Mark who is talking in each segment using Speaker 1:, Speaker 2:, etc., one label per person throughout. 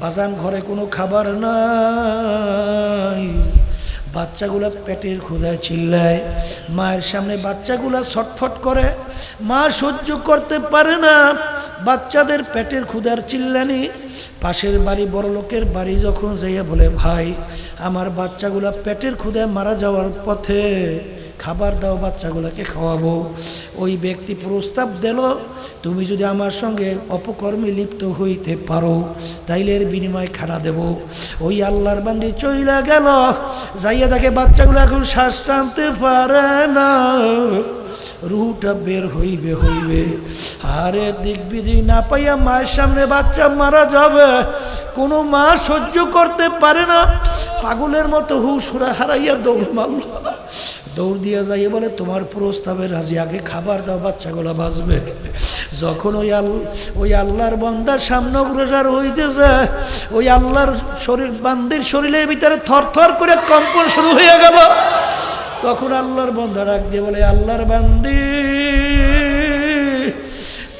Speaker 1: বাজান ঘরে কোনো খাবার নাই। বাচ্চাগুলা পেটের ক্ষুদায় চিল্লায়। মায়ের সামনে বাচ্চাগুলা ছটফট করে। মা সহ্য করতে পারে না। বাচ্চাদের পেটের ক্ষুদার চিল্লানি। পাশের বাড়ি বড় লোকের বাড়ি যখন যাইয়া বলে, ভাই, আমার বাচ্চাগুলা পেটের ক্ষুদায় মারা যাওয়ার পথে খাবার দাও, বাচ্চাগুলোকে খাওয়াবো। ওই ব্যক্তি প্রস্তাব দিল, তুমি যদি আমার সঙ্গে অপকর্মে লিপ্ত হইতে পারো, তাইলে এর বিনিময় খানা দেব। ওই আল্লাহর বান্দি চইলা গেল, যাইয়া দেখে বাচ্চাগুলো এখন শ্বাস টানতে পারে না। রুটা বের হইবে হইবে। আরে দিক বিধি না পাইয়া মায়ের সামনে বাচ্চা মারা যাবে। কোনো মা সহ্য করতে পারে না। পাগলের মতো হুসুরা হারাইয়া দৌড় মারল। দৌড় দিয়ে যাইয়ে বলে, তোমার প্রস্তাবে রাজি, আগে খাবার দাও, বাচ্চাগুলো বাঁচবে। যখন ওই আল, ওই আল্লাহর বন্দার সামনে অগ্রসর যায় ওই আল্লাহর শরীর, বান্দির শরীরের ভিতরে থর থর করে কম্পন শুরু হয়ে গেল। তখন আল্লাহর বন্ধা ডাক দিয়ে বলে, আল্লাহর বান্দি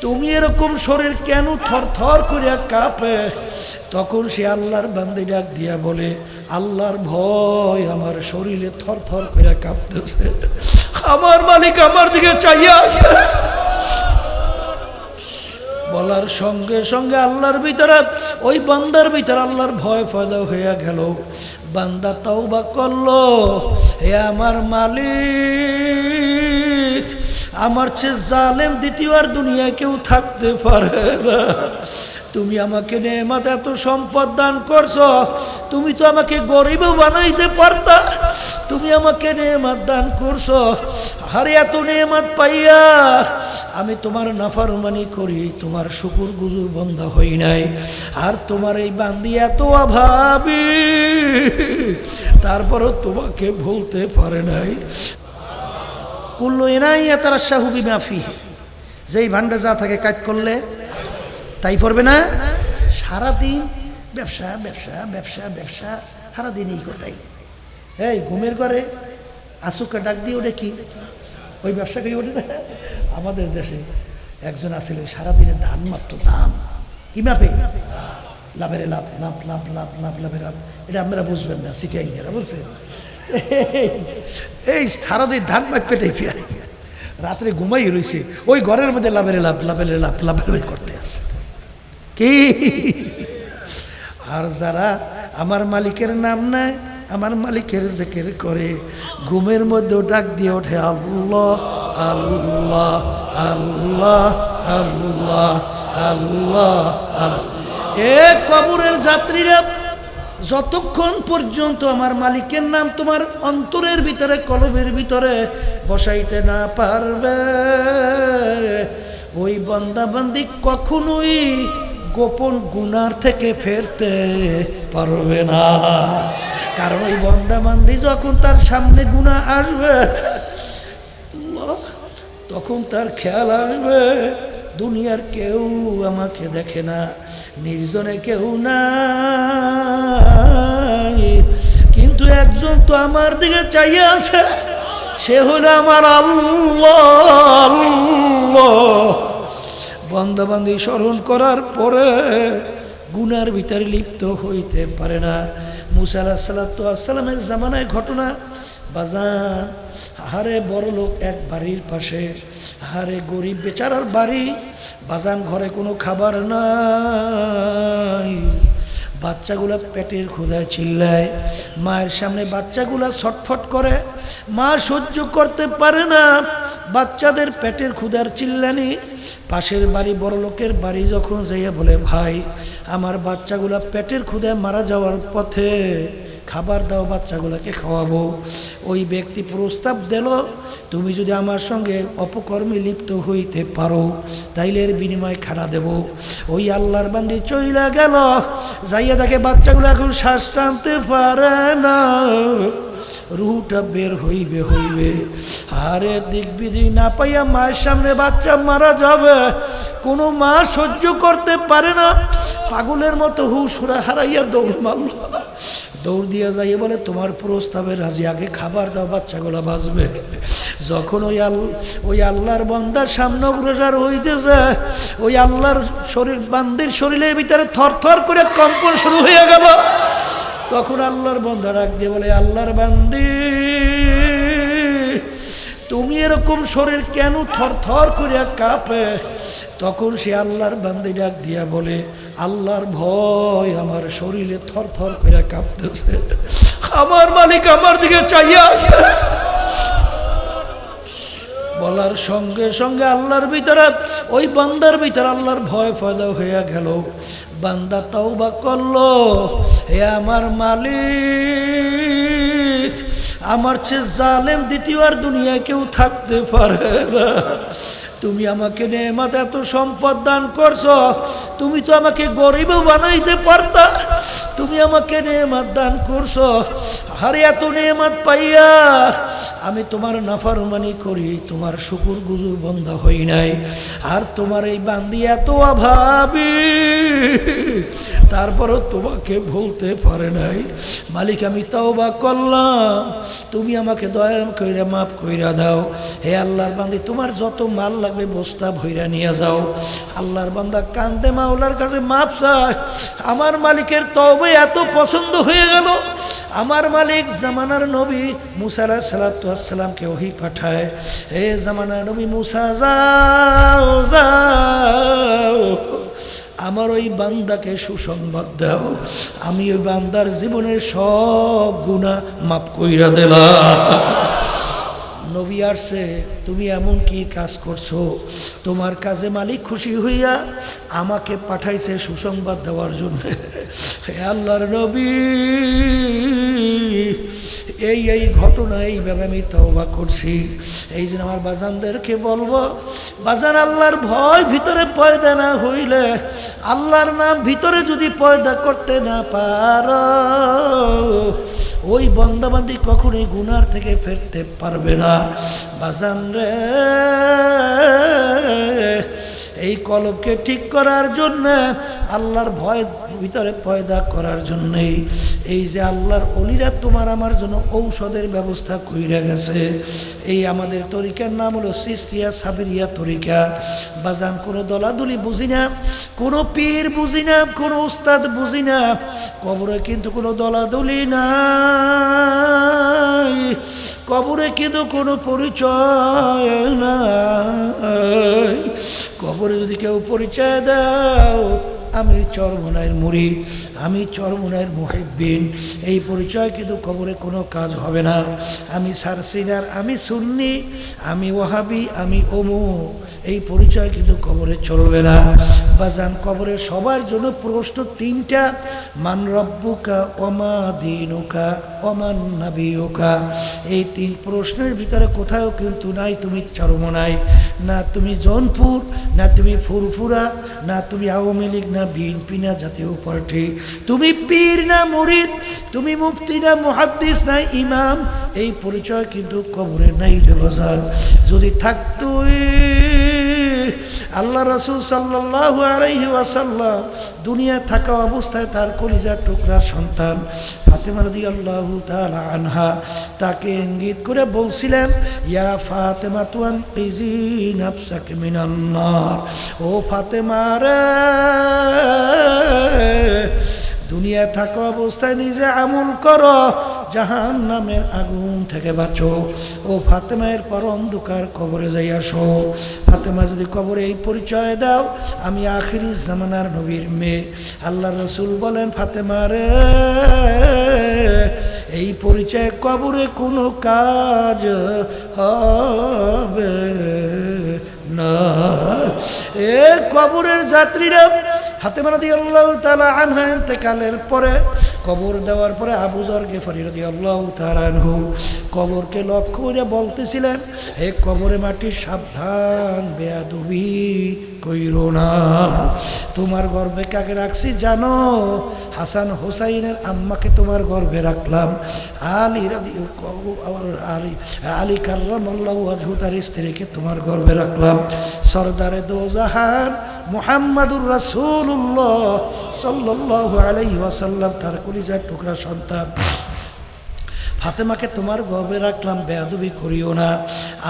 Speaker 1: তুমি এরকম শরীর কেন থর থর করিয়া কাঁপে? তখন সে আল্লাহর বান্দি ডাক দিয়া বলে, আল্লাহর ভয় আমার শরীরে থর থর করিয়া কাঁপতেছে। আমার মালিক আমার দিকে চাইয়া আছে। বলার সঙ্গে সঙ্গে আল্লাহর ভিতরে, ওই বান্দার ভিতরে আল্লাহর ভয় পয়দা হইয়া গেল। বান্দা তাও বা করল, হে আমার মালিক আমার চেয়ে জালেম দ্বিতীয় আর দুনিয়ায় কেউ থাকতে পারে না। তুমি আমাকে নেমাত এত সম্পদ দান করছ, তুমি তো আমাকে গরিবও বানাইতে পারতা। তুমি আমাকে নেমাত দান করছ, আরে এত নেমাত পাইয়া আমি তোমার নাফারমানি করি, তোমার শুকুর গুজুর বন্ধ হই নাই। আর তোমার এই বান্দি এত অভাবী, তারপরও তোমাকে ভুলতে পারে নাই। কুল্লু এনাই তারা শাহুবি মাফি যেই ভান্ডে যা থাকে কাজ করলে, তাই পড়বে না? সারাদিন ব্যবসা ব্যবসা ব্যবসা ব্যবসা সারাদিন এই কথাই এই ঘুমের ঘরে আসুকা ডাক দিয়ে ওটা কি? ওই ব্যবসা করি ওঠে না? আমাদের দেশে একজন আছিল সারাদিনে দান মাত্র দাম কি মাপে লাভের লাভ লাভ লাভ লাভ লাভ, লাভের লাভ। এটা আপনারা বুঝবেন না সিটিআই যারা, বুঝছেন? এই সারাদিন ধান মাপ পেটে ফিয়ারে রাত্রে ঘুমাই রয়েছে ওই ঘরের মধ্যে লাভের লাভ লাভের লাভ লাভের লাভ করতে আছে। কি? আর যারা আমার মালিকের নাম নেয়, আমার মালিকের জেকের করে, ঘুমের মধ্যেও ডাক দিয়ে ওঠে আল্লাহ আল্লাহ আল্লাহ আল্লাহ আল্লাহ। এ কবরের যাত্রীরা যতক্ষণ পর্যন্ত আমার মালিকের নাম তোমার অন্তরের ভিতরে, কলবের ভিতরে বসাইতে না পারবে, ওই বন্দাবান্দি কখনোই গোপন গুনার থেকে ফেরতে পারবে না। কারণ ওই বন্দাবান্দি যখন তার সামনে গুণা আসবে তখন তার খেয়াল আসবে। দুনিয়ার কেউ আমাকে দেখে না, নির্জনে কেউ নাই। কিন্তু একজন তো আমার দিকে চাইয়া আছে, সে হলো আমার আল্লাহ। স্মরণ করার পরে গুনার ভিতরে লিপ্ত হইতে পারে না। মুসা আলাহ সাল্লামের জামানায় ঘটনা বাজান হারে বড় লোক এক বাড়ির পাশে হারে গরিব বেচারার বাড়ি, বাজান ঘরে কোনো খাবার নাই। বাচ্চাগুলা পেটের ক্ষুধায় চিল্লায়, মায়ের সামনে বাচ্চাগুলা ছটফট করে, মা সহ্য করতে পারে না, বাচ্চাদের পেটের ক্ষুধার চিল্লানি। পাশের বাড়ি বড় লোকের বাড়ি যখন যাইয়া বলে, ভাই, আমার বাচ্চাগুলা পেটের ক্ষুধায় মারা যাওয়ার পথে খাবার দাও, বাচ্চাগুলোকে খাওয়াবো। ওই ব্যক্তি প্রস্তাব দিল, তুমি যদি আমার সঙ্গে অপকর্মে লিপ্ত হইতে পারো, তাইলে এর বিনিময় খানা দেব। ওই আল্লাহর বান্দি চইলা গেল, যাইয়া দেখে বাচ্চাগুলো এখন শ্বাস টানতে পারে না। রুটা বের হইবে হইবে। আরে দিক বিধি না পাইয়া মায়ের সামনে বাচ্চা মারা যাবে। কোনো মা সহ্য করতে পারে না। পাগলের মতো হুসুরা হারাইয়া দৌড় মারল। দৌড় দিয়ে যাইয়ে বলে, তোমার প্রস্তাবে রাজি, আগে খাবার দাও, বাচ্চাগুলো বাঁচবে। যখন ওই আল, ওই আল্লাহর বন্দার সামনে অগ্রসর হইতেছে, ওই আল্লাহর শরীর, বান্দির শরীরের ভিতরে থরথর করে কম্পন শুরু হয়ে গেল। তখন আল্লাহর বন্ধা ডাক দিয়ে বলে, আল্লাহর বান্দি, তুমি এরকম শরীর কেন থর থর করিয়া কাঁপে? তখন সে আল্লাহর বান্দি ডাক দিয়া বলে আল্লাহর ভয় আমার শরীরে থর থর করিয়া কাঁপতেছে। আমার মালিক আমার দিকে চাইয়া আছে। বলার সঙ্গে সঙ্গে আল্লাহর ভিতরে, ওই বান্দার ভিতরে আল্লাহর ভয় পয়দা হইয়া গেল। বান্দা তাও বা করল, হে আমার মালিক, আমার চেয়ে জালেম দ্বিতীয়বার আর দুনিয়ায় কেউ থাকতে পারে না। তুমি আমাকে নেমাত এত সম্পদ দান করছ, তুমি তো আমাকে গরিবও বানাইতে পারতা। তুমি আমাকে নেমাত দান করছ, আরে এত নেমাত পাইয়া আমি তোমার নাফারমানি করি, তোমার শুকুর গুজুর বন্ধ হই নাই। আর তোমার এই বান্দি এত অভাবী, তারপরও তোমাকে বলতে পারে নাই। মালিক, আমি তাও বা করলাম, তুমি আমাকে দয়া কইরা মাফ কইরা দাও। হে আল্লাহর বান্দি, তোমার যত মাল লাগবে বস্তা ভইরা নিয়ে যাও। আল্লাহর বান্দা কান্দে, মাওলার কাছে মাপ চায়। আমার মালিকের তবে এত পছন্দ হয়ে গেল। আমার মালিক জামানার নবী মুসা সালাতামকে ওহি পাঠায় হে জামানা নবী মুসা, যাও যাও। আমার ওই বান্দাকে সুসংবাদ দাও। আমি ওই বান্দার জীবনের সব গুণা মাপ কইরা দিলাম। নবী আসছে, তুমি এমন কি কাজ করছ? তোমার কাজে মালিক খুশি হইয়া আমাকে পাঠাইছে সুসংবাদ দেওয়ার জন্য। আল্লাহর নবী, এই এই ঘটনা এইভাবে আমি তওবা করছি। এই জন্য আমার বাজানদেরকে বলব, বাজান আল্লাহর ভয় ভিতরে পয়দা না হইলে, আল্লাহর নাম ভিতরে যদি পয়দা করতে না পারো ওই বন্দাবান্দি কখনোই গুনার থেকে ফেরতে পারবে না। বাজান রে। এই কলবকে ঠিক করার জন্য, আল্লাহর ভয় ভিতরে পয়দা করার জন্যেই। এই যে আল্লাহর অলিরা তোমার আমার জন্য ঔষধের ব্যবস্থা কইরা গেছে। এই আমাদের তরিকার নাম হলো সিস্তিয়া সাবিরিয়া তরিকা। বাজান কোনো দলাদলি বুঝি না, কোনো পীর বুঝি না, কোনো উস্তাদ বুঝি না, কবরে কিন্তু কোনো দলাদলি নাই কবরে কিন্তু কোনো পরিচয় নাই। কবরে যদি কেউ পরিচয় দাও আমি চরমনায়ের মুড়ি আমি চরমনায়ের মুহিব্বিন। এই পরিচয় কিন্তু কবরে কোনো কাজ হবে না। আমি সারসিনার, আমি সুন্নি, আমি ওহাবি আমি ওমু এই পরিচয় কিন্তু কবরে চলবে না। বাজান, কবরে সবার জন্য প্রশ্ন তিনটা। মান রব্বুকা অমা দিনুকা অমান নাবিউকা এই তিন প্রশ্নের ভিতরে কোথাও কিন্তু নাই তুমি চরমনাই। না তুমি জৌনপুর, না তুমি ফুরফুরা, না তুমি আওয়ামী লীগ, না বিএনপি না, জাতীয় পার্টি। তুমি পীর না, মুরিদ, তুমি মুফতি না, মুহাদ্দিস না, ইমাম, এই পরিচয় কিন্তু কবরে নাই রে বাজার। যদি থাকতোই আল্লাহ রসুল সাল্লাহ আলাইহি ওয়াসাল্লাম দুনিয়া থাকা অবস্থায় তার কলিজার টুকরার সন্তান ফাতেমা রদি আল্লাহ আনহা তাকে ইঙ্গিত করে বলছিলেন, ইয়া ফাতেমা তুয়ান কিজি নাফসাকে মিনান্নার ও ফাতেমা রে দুনিয়া থাকা অবস্থায় নিজে আমল করো। জাহান নামের আগুন থেকে বাঁচো। ও ফাতেমায়ের পর অন্ধকার কবরে যাই আসো। ফাতেমা যদি কবরে এই পরিচয় দাও, আমি আখিরি জামানার নবীর মেয়ে। আল্লাহ রসুল বলেন, ফাতেমা রে, এই পরিচয় কবরে কোনো কাজ হবে না। এ কবরের যাত্রীরা হাতে মারা দিয়ে আল্লাহ তালা আনহা কালের পরে কবর দেওয়ার পরে আবু জর গেফারি রদি আল্লাহ তালানহু কবরকে লক্ষ্য করে বলতেছিলেন, হে কবরে মাটি, সাবধান, বেয়াদুবি কইরো না। তোমার গর্বে কাকে রাখছি জানো? হাসান হোসাইনের আম্মাকে তোমার গর্বে রাখলাম। আলী রাদি আলী আলী কার্রাম আল্লাহ তার স্ত্রীকে তোমার গর্বে রাখলাম। সরদারে দোজাহান মোহাম্মদুর রাসুল্লাহ সাল্লাহ আলাই ওয়াসাল্লাম তার কলিজার টুকরা সন্তান। ফাতেমাকে তোমার গর্বে রাখলাম বেয়াদবি করিও না।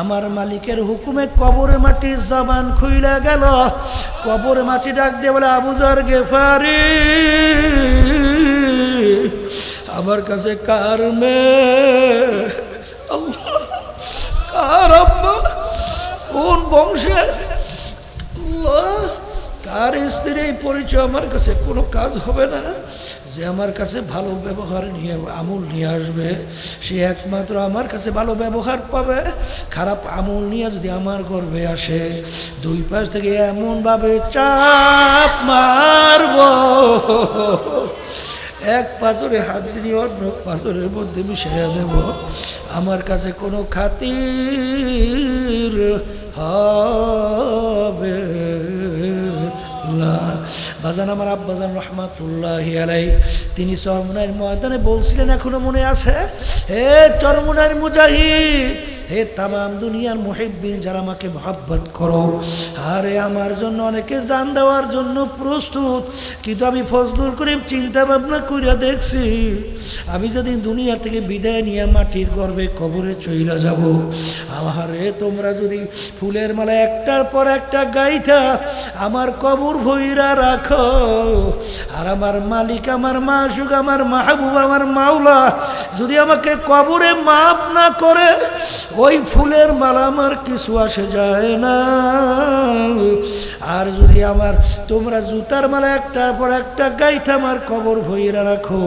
Speaker 1: আমার মালিকের হুকুমে কবরে মাটি জাবান খুইলা গেল। কবরে মাটি ডাক দিয়ে বলে আবুজার গেফারি আমার কাছে কার আল্লাহ, কার কোন আল্লাহ, কার স্ত্রীর এই পরিচয় আমার কাছে কোনো কাজ হবে না? যে আমার কাছে ভালো ব্যবহার নিয়ে, আমূল নিয়ে আসবে, সে একমাত্র আমার কাছে ভালো ব্যবহার পাবে। খারাপ আমূল নিয়ে যদি আমার গর্বে আসে, দুই পাশ থেকে এমনভাবে চাপ মারব। এক পাথরে হাত দিয়ে অন্য পাথরের মধ্যে মিশাইয়া দেব। আমার কাছে কোনো খাতির হবে। বাজান, আমার আব্বাজান রহমাতুল্লাহ আলাই তিনি চরমুনার ময়দানে বলছিলেন, এখনও মনে আছে? হে চরমুনার মুজাহিদ, হে তামাম দুনিয়ার মুহিব্বিন, যারা আমাকে মহাব্বত করো। আরে, আমার জন্য অনেকে জান দেওয়ার জন্য প্রস্তুত, কিন্তু আমি ফজলুল করিম চিন্তা ভাবনা করিয়া দেখছি, আমি যদি দুনিয়া থেকে বিদায় নিয়ে মাটির গর্বে কবরে চইলা যাব, আমারে তোমরা যদি ফুলের মালা একটার পর একটা গাইতা, আমার কবর ভৈরা রাখো। আর আমার মালিক, আমার মাসুক, আমার মাহবুব, আমার মাওলা, যদি আমাকে কবরে মাপ না করে, ওই ফুলের মালা আমার কিছু আসে যায় না। আর যদি আমার, তোমরা জুতার মালা একটার পর একটা গাইতে আমার কবর ভইরা রাখো,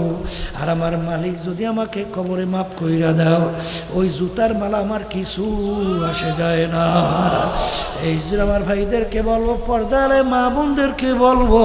Speaker 1: আর আমার মালিক যদি আমাকে কবরে মাপ কইরা দাও, ওই জুতার মালা আমার কিছু আসে যায় না। এই যে আমার ভাইদেরকে বলব, পর্দারে মা বোনদেরকে বলব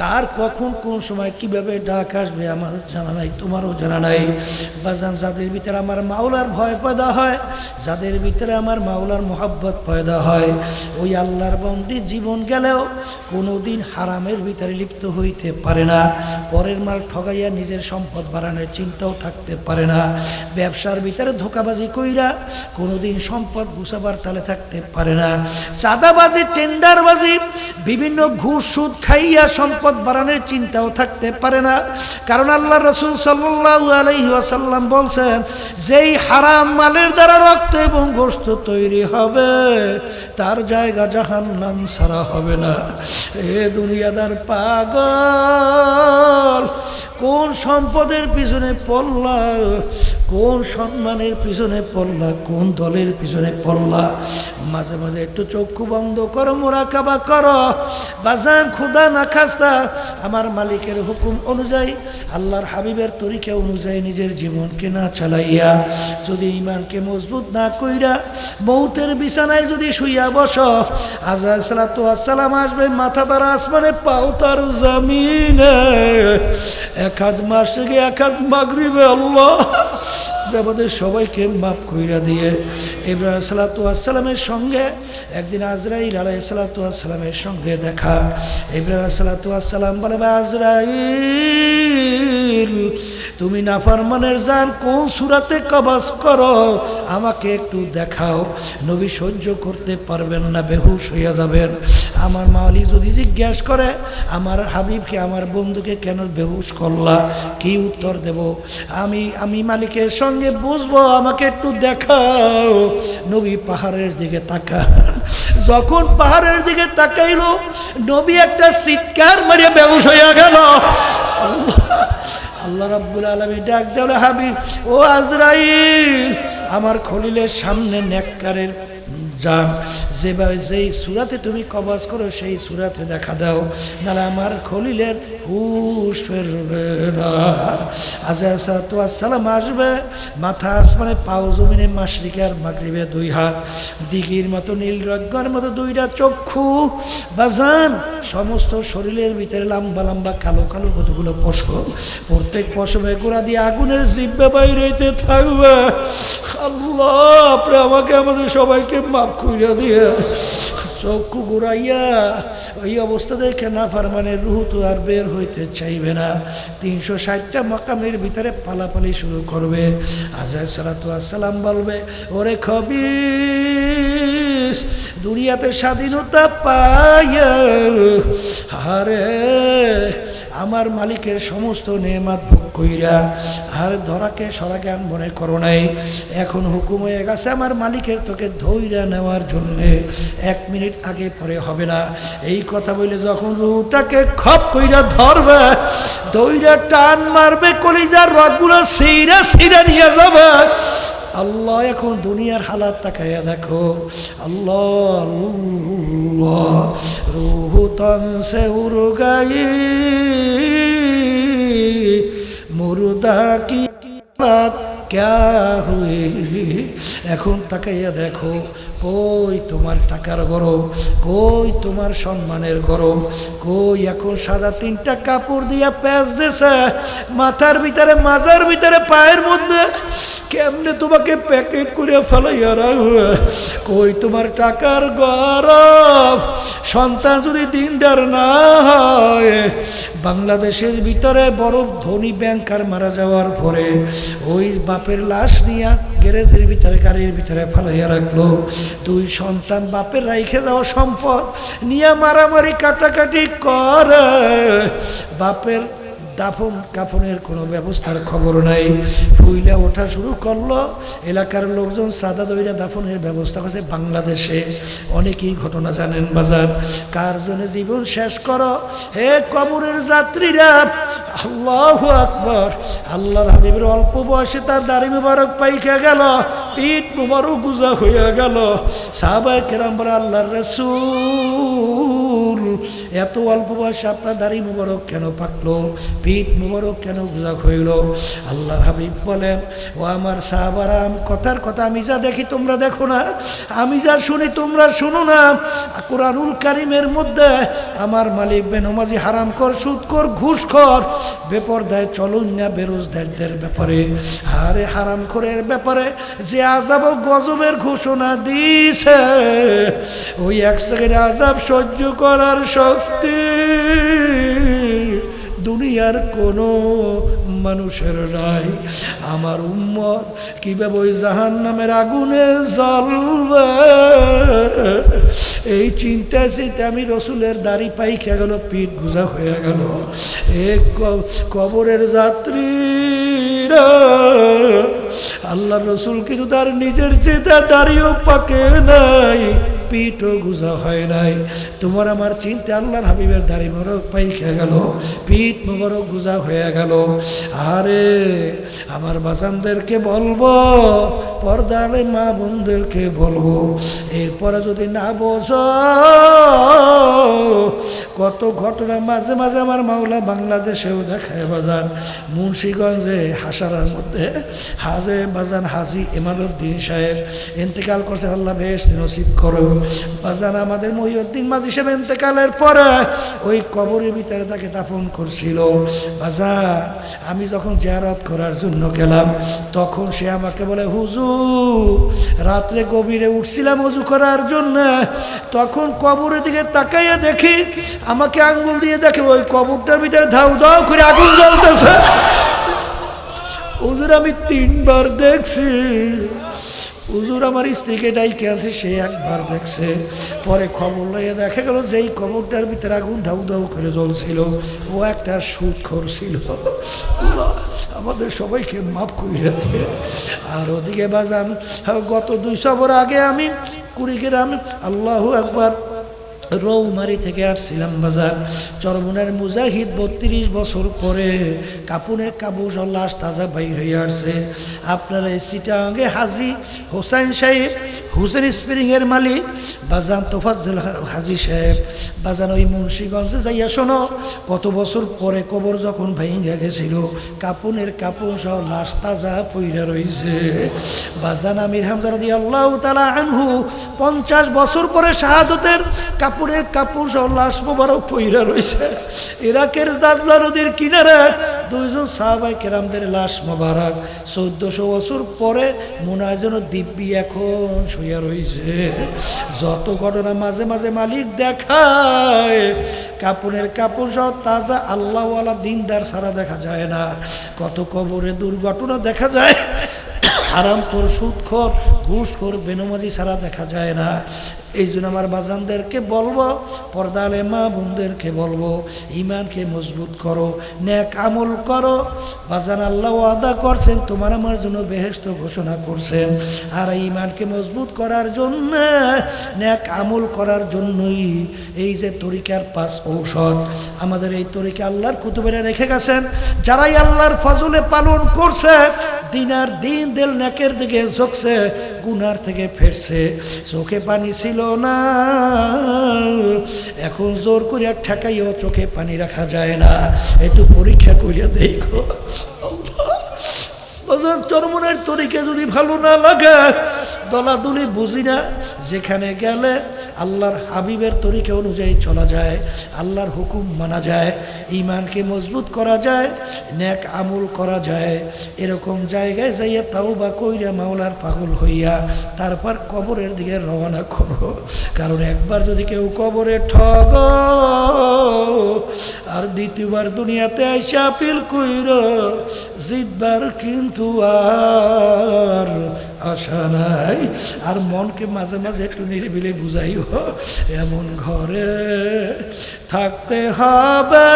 Speaker 1: কার কখন কোন সময় কীভাবে ডাক আসবে আমার জানা নাই, তোমারও জানা নাই। বাজান, যাদের ভিতরে আমার মাওলার ভয় পয়দা হয়, যাদের ভিতরে আমার মাওলার মোহাব্বত পয়দা হয়, ওই আল্লাহর বন্দি জীবন গেলেও কোনো দিন হারামের ভিতরে লিপ্ত হইতে পারে না। পরের মাল ঠগাইয়া নিজের সম্পদ বাড়ানোর চিন্তাও থাকতে পারে না। ব্যবসার ভিতরে ধোকাবাজি কইরা কোনোদিন সম্পদ গুছাবার তালে থাকতে পারে না। চাঁদাবাজি, টেন্ডারবাজি, বিভিন্ন ঘুষ সুদ খাইয়া সম্পদ বাড়ানোর চিন্তাও থাকতে পারে না। কারণ আল্লাহ রসুল সাল্লাহ আলহি আসাল্লাম বলছেন, যেই হারাম মালের দ্বারা রক্ত এবং গোস্ত তৈরি হবে, তার জায়গা জাহান নাম সারা হবে না। এ দুনিয়াদার পাগল, কোন সম্পদের পিছনে পড়লা, কোন সম্মানের পিছনে পড়লা, কোন দলের পিছনে পড়লা। মাঝে মাঝে একটু চক্ষু বন্ধ করো, মোরাকাবা করো। বাজান খুদা না খাস্তা আমার মালিকের হুকুম অনুযায়ী, আল্লাহর হাবিবের তরিকা অনুযায়ী নিজের জীবনকে না চালাইয়া, যদি ইমানকে মজবুত না কইরা মৌতের বিছানায় যদি শুইয়া বস আজা সালাতু আসসালাম আসবে মাথা তার আসমানে, পাও তার জমিনে। এক হাত মাস এক হাত মাগরিবে, আল্লাহ। আমাদের সবাইকে মাফ কইরা দিয়ে ইব্রাহিম সালাতু আসসালামের সঙ্গে একদিন আজরাইল আলাই সালাতু আসসালামের সঙ্গে দেখা। ইব্রাহিম সালাতু আসসালাম বলে "বা আজরাইল, তুমি নাফরমানের জান কোন সুরাতে কবাস করো? আমাকে একটু দেখাও। নবী সহ্য করতে পারবেন না, বেহুশ হইয়া যাবেন। আমার মাওলি যদি জিজ্ঞাসা করে, আমার হাবিবকে, আমার বন্ধুকে কেন বেহুশ করলা? কি উত্তর দেব? আমি আমি মালিকের সঙ্গে বুঝব আমাকে একটু দেখাও। নবী পাহাড়ের দিকে তাকা যখন পাহাড়ের দিকে তাকাইলো, নবী একটা চিৎকার মারিয়া বেহুশ হইয়া গেল। আল্লাহ রাব্বুল আলমী ডাক দেওয়া হাবি ও আজরাইল, আমার খলিলের সামনে নেককারের যান। যেভাবে যেই সুরাতে তুমি কবাজ করো, সেই সুরাতে দেখা দাও। নাহলে আমার খলিলের হুশ ফেরবে না। সালাম আসবে। মাথা আসমানে, পাও জমিনে মাসরিকে আর মাগরিবে দুই হাত। দিঘির মতো নীল রজ্ঞার মতো দুইটা চক্ষু। বাজান, সমস্ত শরীরের ভিতরে লম্বা লম্বা কালো কালো কতগুলো পশম। প্রত্যেক পশমে গোড়া দিয়ে আগুনের জিব্বে বাইরেতে থাকবে। আল্লাহ, আপনি আমাকে, আমাদের সবাইকে মাফ কইরা দিয়ে চক্ষু ঘুরাইয়া ওই অবস্থা দেখে না মানে রুহু তো আর বের হইতে চাইবে না। তিনশো ষাটটা মকামের ভিতরে পালাপালি শুরু করবে। আজ সালাতু আসসালাম বলবে, ওরে খবি দুনিয়াতে স্বাধীনতা পাইয়া আরে আমার মালিকের সমস্ত নেমাত ভোগ কইরা, আর ধরাকে সরাকে আন মনে করো নাই। এখন হুকুম হয়ে গেছে আমার মালিকের তোকে ধৈর্য নেওয়ার জন্যে। এক মিনিট আগে পরে হবে না। এই কথা বলে যখন রুটাকে খপ কইরা ধরবে দইরা টান মারবে, কলিজার রগগুলো সেইরা সেইরা নিয়ে যাবে। আল্লাহ এখন দুনিয়ার হালাত তাকাইয়া দেখো। আল্লাহ রুহু তন সে উরুগাই মুরুদা কি ক্যা হুয়ে এখন তাকাইয়া দেখো, কই তোমার টাকার গরম? কই তোমার সম্মানের গরম? কই এখন সাদা তিনটা কাপড় দিয়া প্যাঁচ দিছে? মাথার ভিতরে, মাজার ভিতরে, পায়ের মধ্যে? কেমনে তোমাকে প্যাকেট করে ফেলাইয়া রাখবে? কই তোমার টাকার গরম? সন্তান যদি দিনদার না হয়, বাংলাদেশের ভিতরে বড় ধনী ব্যাংকার মারা যাওয়ার পরে, ওই বাপের লাশ নিয়া গ্যারেজের ভিতরে, গাড়ির ভিতরে ফেলাইয়া রাখল। দুই সন্তান বাপের রাইখে যাওয়া সম্পদ নিয়ে মারামারি কাটাকাটি করে। বাপের দাফন কাফনের কোনো ব্যবস্থার খবর নাই। ফুইলা ওঠা শুরু করল। এলাকার লোকজন সাদা দইরা দাফনের ব্যবস্থা করছে বাংলাদেশে। অনেকেই ঘটনা জানেন বাজার। কার জীবন শেষ করো? হে কবরের যাত্রীরা, আল্লাহ আকবর। আল্লাহর হাবিবের অল্প বয়সে তার দাড়ি মুবারক পাইকা গেল। পিঠ মুবারক গুজা হইয়া গেল। সাহাবায় কেরাম আল্লাহর রসুল। এত অল্প বয়সে আপনার দাড়ি মুবারক কেন পাকলো পিঠ মুবারক কেন গুজা হইল আল্লাহর হাবিব বলেন, ও আমার সাহাবারাম কথার কথা, আমি যা দেখি তোমরা দেখো না, আমি যা শুনি তোমরা শুনো না। কোরআনুল কারিমের মধ্যে আমার মালিক বেনমাজি হারাম কর, সুদ কর, ঘুষ কর, বেপরদায় চলুন না বেরোজগারদের ব্যাপারে। আরে হারাম করের ব্যাপারে যে আজাব গজবের ঘোষণা দিয়েছে, ওই এক সেকেন্ড আজাব সহ্য করার শক্তি দুনিয়ার কোনো মানুষের নাই। আমার উম্মত কীভাবে ওই জাহান নামের আগুনে জ্বলবে? এই চিন্তা চিন্তা আমি রসুলের দাড়ি পাই খেয়ে গেল, পিঠ গুজা হয়ে গেল। এ কবরের যাত্রীরা আল্লাহ রসুল কিন্তু তার নিজের চেতা দাড়িও পাকে নাই। পিঠও গুজা হয় নাই। তোমার আমার চিন্তা আল্লাহর হাবিবের দাড়ি পাই খেয়ে গেল, পিঠ মোবারক গুজা হয়ে গেল। আরে, আমার বাসানদেরকে বলব, পর্দালে মা বোনদেরকে বলব, এরপরে যদি না বোঝ কত ঘটনা মাঝে মাঝে আমার মাওলা বাংলাদেশেও দেখায় বাজান। মুন্সীগঞ্জে, হাসারার মধ্যে, হাজে বাজান হাজি ইমাদুদ্দিন সাহেব ইন্তেকাল করছেন আল্লাহ বেশ নসিব করো। বাজান আমাদের মহিউদ্দিন মাঝি সাহেব ইন্তেকালের পরে ওই কবরের ভিতরে তাকে দাফন করছিল। বাজান, আমি যখন জিয়ারত করার জন্য গেলাম, তখন সে আমাকে বলে, হুজুর, রাত্রে গভীরে উঠছিলাম উজু করার জন্য। তখন কবরের দিকে তাকাইয়া দেখি আমাকে আঙ্গুল দিয়ে দেখে ওই কবরটার ভিতরে ধাউ ধাউ করে আগুন জ্বলতেছে। হুজুর, আমি তিনবার দেখছি। হুজুর, আমার স্ত্রীকে ডাইকে আছে, সে একবার দেখছে। পরে খবর লইয়া দেখা গেল যে এই কবরটার ভিতরে আগুন ধাউ ধাউ করে জ্বলছিল। ও একটা সুদ ছিল। আমাদের সবাইকে মাফ করিয়া দিয়ে আর ওদিকে বাজান, গত দুই সবর আগে আমি কুড়িগ্রাম আল্লাহ একবার রৌমারি থেকে আসছিলাম বাজার। চরমনের মুজাহিদ বত্রিশ বছর পরে কাপুনের কাবুস লাশ তাজা বাইর হয়ে আসছে। আপনারা এই সিটাঙ্গে হাজি হোসাইন সাহেব, হুসেন স্প্রিংয়ের মালিক, বাজান তোফাজ্জল হা- হাজি সাহেব। বাজান ওই মুন্সীগঞ্জে যাইয়া শোনো, কত বছর পরে কবর যখন ভেঙে গেছিল, কাপুনের কাপুন সহ লাশ তাজা পইরা রইছে। বাজান আমির হামজা রাদি আল্লাহ তালা আনহু পঞ্চাশ বছর পরে শাহাদতের কাপড়ের কাপড় সহ লাশ মোবারক পইরা রইছে। ইরাকের দাদলা নদীর কিনারে দুইজন সাহাবাই কেরামদের লাশ মোবারক। চোদ্দশো বছর পরে মনে হয় যেন দিব্যি এখন শুয়ে রইছে। যত ঘটনা মাঝে মাঝে মালিক দেখায়, কাপড়ের কাপড় সহ তাজা আল্লাহওয়ালা দিনদার সারা দেখা যায় না। কত কবরে দুর্ঘটনা দেখা যায় হারাম কর সুদ কর ঘুষ কর বেনমাজি ছাড়া দেখা যায় না। এই জন্য আমার বাজানদেরকে বলব, পর্দালে মা বোনদেরকে বলব ইমানকে মজবুত করো ন্যাক আমল করো। বাজান আল্লাহ আদা করছেন, তোমার আমার জন্য বেহেস্ত ঘোষণা করছেন। আর ইমানকে মজবুত করার জন্য ন্যাক আমল করার জন্যই এই যে তরিকার পাঁচ ঔষধ, আমাদের এই তরিকা আল্লাহর কুতুবেরা রেখে গেছেন। যারাই আল্লাহর ফজলে পালন করছে, দিনার দিন দেল ন্যাকের দিকে ঝুঁকছে, গুনার থেকে ফেরছে। চোখে পানি ছিল না। এখন জোর করিয়া ঠেকাইও চোখে পানি রাখা যায় না। একটু পরীক্ষা করিয়া দেখো। চরমনের তরিকে যদি ভালো না লাগে, দলাদলি বুঝি না, যেখানে গেলে আল্লাহর হাবিবের তরিকে অনুযায়ী চলা যায়, আল্লাহর হুকুম মানা যায় ইমানকে মজবুত করা যায় ন্যাক আমল করা যায়। এরকম জায়গায় যাইয়া তাও বা কইরা মাওলার পাগল হইয়া তারপর কবরের দিকে রওনা করো। কারণ একবার যদি কেউ কবরে ঠগ, আর দ্বিতীয়বার দুনিয়াতে আইসা আপিল কইর জিতবার কিন্তু আর আশা নাই। আর মনকে মাঝে মাঝে একটু নিরিবিলি বুঝাইও, এমন ঘরে থাকতে হবে,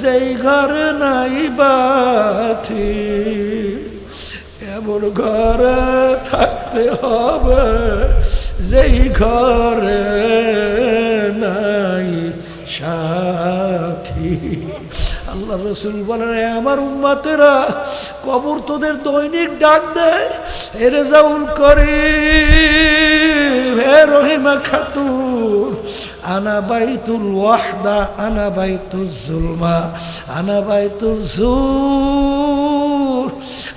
Speaker 1: যেই ঘরে নাই বাথি এমন ঘরে থাকতে হবে, যেই ঘরে আল্লাহ রসুল বলেন, "এ আমার উম্মাতেরা, কবর তোদের দৈনিক ডাক দেয়। এরে জাউল করে হে রহিমা খাতুন। আনা বাইতুল ওয়াহদা, আনা বাইতুল জুলমা, আনা বাইতুল জুর।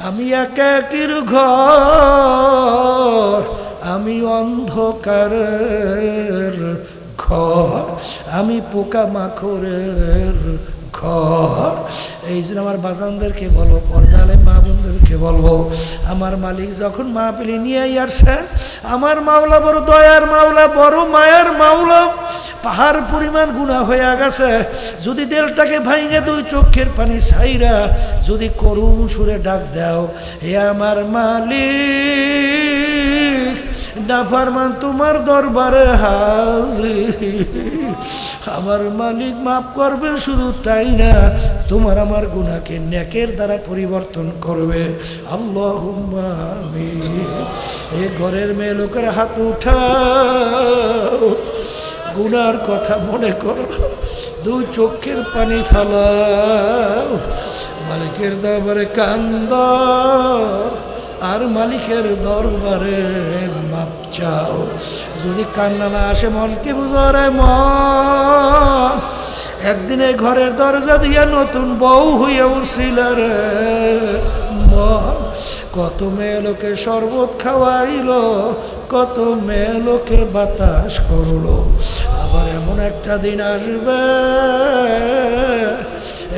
Speaker 1: আমি একাকির ঘর, আমি অন্ধকারের ঘর, আমি পোকা মাখরের ঘর এই জন্য আমার বাজানদেরকে বলো পর্দালে মা বোনদেরকে বলব, আমার মালিক যখন মা পেলে নিয়ে আসছেন আমার মাওলা বড় দয়ার মাওলা, বড় মায়ার মাওলা, পাহাড় পরিমাণ গুণা হয়ে গেছে। যদি তেলটাকে ভাইঙে দুই চোখের পানি ছাইরা, যদি করুণ সুরে ডাক দাও, হে আমার মালিক, নাফারমান তোমার দরবারে হাজির। আমার মালিক মাফ করবে, শুধু তাই না, তোমার আমার গুণাকে নেকের দ্বারা পরিবর্তন করবে। আল্লাহ এ ঘরের মেয়ে লোকের হাত উঠাও। গুনার কথা মনে করো। দুই চোখের পানি ফালাও। মালিকের দরবারে কান্দ। আর মালিকের দরবারে মাপ চাও। যদি কান্না না আসে মনকে বুঝরে মন? একদিনে ঘরের দরজা দিয়া নতুন বউ হইয়া উঠছিল রে মন। কত মেয়ে লোকে শরবত খাওয়াইল, কত মেয়ে লোকে বাতাস করল। আবার এমন একটা দিন আসবে,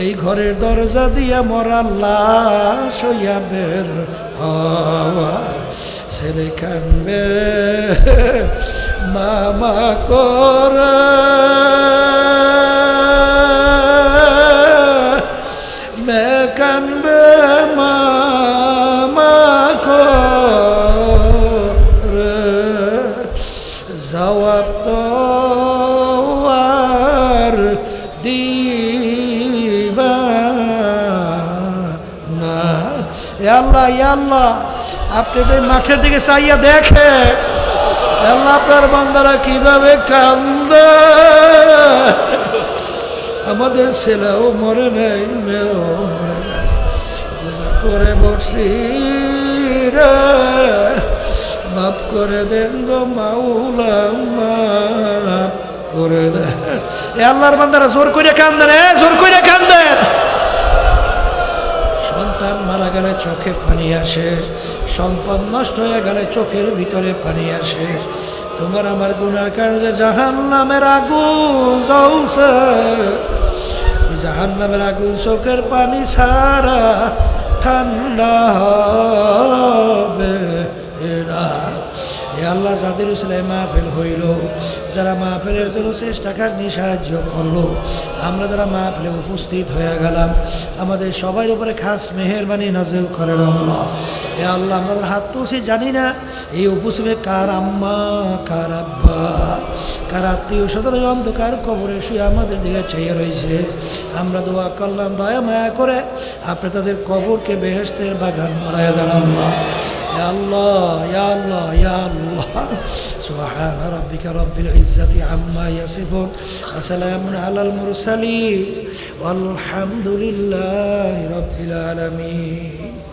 Speaker 1: এই ঘরের দরজা দিয়া মরা লাশ হইয়া বের হওয়া ছেলে কানবে মামা করে। কানবে মামা করে। জবাব তো আর দিবা না। আল্লাহ আল্লাহ, আপনি মাঠের দিকে চাইয়া দেখে আপনার বান্দারা কীভাবে কান্দে আমাদের ছেলেও মরে নাই, মেয়েও মরে নাই। করে বসি রে। মাফ করে দেন গো মাফ করে দেন। এ আল্লাহর বান্দারা জোর করে কান্দেন এ জোর করে কান্দেন সন্তান মারা গেলে চোখে পানি আসে সম্পদ নষ্ট হয়ে গেলে চোখের ভিতরে পানি আসে। তোমার আমার গুনার কারণে জাহান নামের আগুন জ্বলছে। জাহান নামের আগুন চোখের পানি সারা ঠান্ডা হবে। এ আল্লাহ যাদের ইসলাম মাহফিল হইল, যারা মাহফিলের জন্য চেষ্টা কাটনি সাহায্য করল, আমরা যারা মাহফিলে উপস্থিত হয়ে গেলাম, আমাদের সবাই উপরে খাস মেহরবানি নাজিল করেন আল্লাহ। এ আল্লাহ আমাদের হাত তুলছি জানি না, এই উপস্থিতে কার আম্মা, কার আব্বা, কার আত্মীয় স্বজন অন্ধকার কবরে শুয়ে আমাদের দিকে চেয়ে রয়েছে। আমরা দোয়া করলাম, দয়া মায়া করে আপনি তাদের কবরকে বেহেস্তের বাগান বাড়ায় দেন يا الله يا الله يا الله سبحان ربك رب العزة عما يصفون وسلام على المرسلين والحمد لله رب العالمين